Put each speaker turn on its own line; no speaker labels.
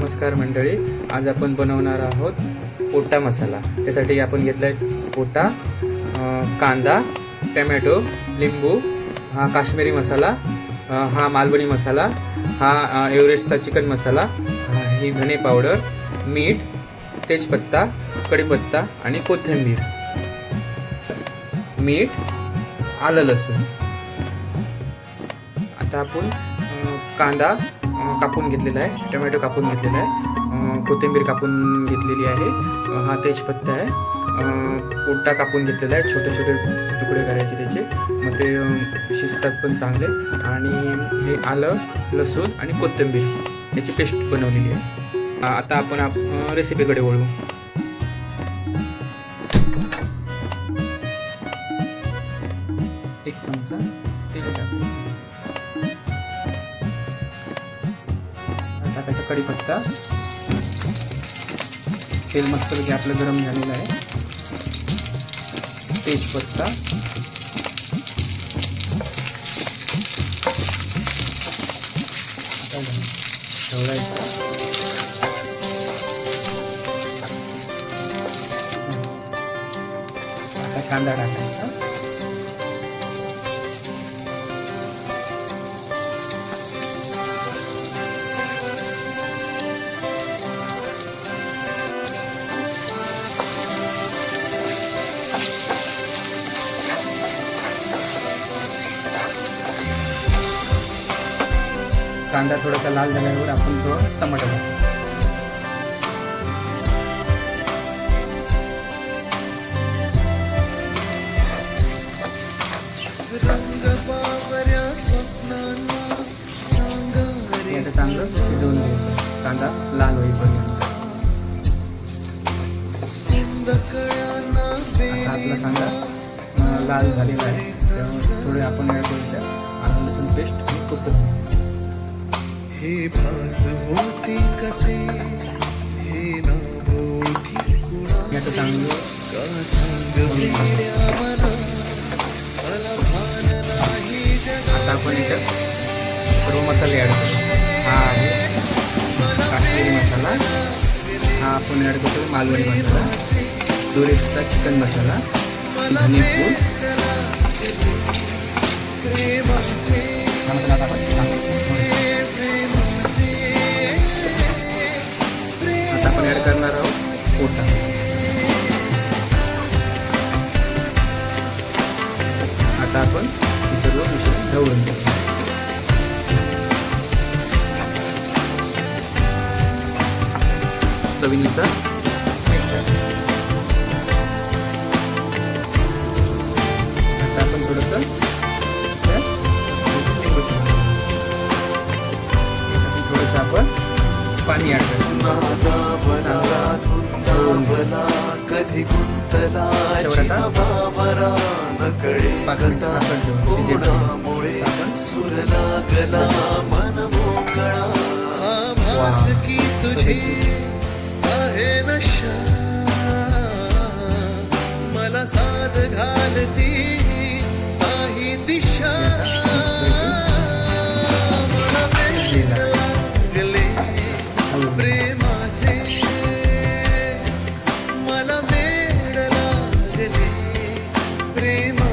नमस्कार मंडळी आज आपण बनवणार आहोत पोटा मसाला. त्यासाठी आपण घेतला आहे पोटा कांदा टमॅटो लिंबू हा काश्मीरी मसाला हा मालवणी मसाला हा एव्हरेस्टचा चिकन मसाला ही धने पावडर मीठ तेजपत्ता कढीपत्ता आणि कोथिंबीर. मीठ आलं लसूण. आता आपण कांदा कापून घेतलेला आहे. टोमॅटो कापून घेतलेला आहे. कोथिंबीर कापून घेतलेली आहे. हा तेजपत्ता आहे. अं, पोटा कापून घेतलेला आहे. छोटे छोटे तुकडे करायचे त्याचे. मग ते शिजतात पण चांगले. आणि हे आलं लसूण आणि कोथिंबीर. याची पेस्ट बनवलेली आहे. आता आपण आप रेसिपीकडे वळू. एक चमचा तेल टाकायचं कढीपत्ता तेल मस्तपैकी आपलं गरम झालेलं आहे. तेजपत्ता ठेवलायचा आता कांदा टाकायचा. कांदा थोडासा लाल झाल्यावर आपण तो टमाटो आता चांगलं शिजवून घ्यायचं कांदा लाल होईपर्यंत. आपला कांदा लाल झालेला आहे. थोडे आपण
हे भास होते कसे? हे ना होती कुणा का सांग. वेड्या मना मला? भान नाही जगा
आता आपण याच्यात सर्व मसाले ॲड करू. हा आहे. काश्मीरी मसाला. हा आपण ॲड करतो. मालवणी मसाला. डोरेसचा चिकन मसाला. धनेपूर आता आपण करणार आहोत. पोटा. आता आपण सर्व मिश्रण ढवळून घेऊ. चवीनुसार आता आपण थोडंसं थोडंसं आपण पाणी ॲड
धुंदावला कधी गुंतला
शेवटाचा?
जीवावरा नकळे कसा कोणामुळे सुर लागला मन मोकळा आभास की तुझी prima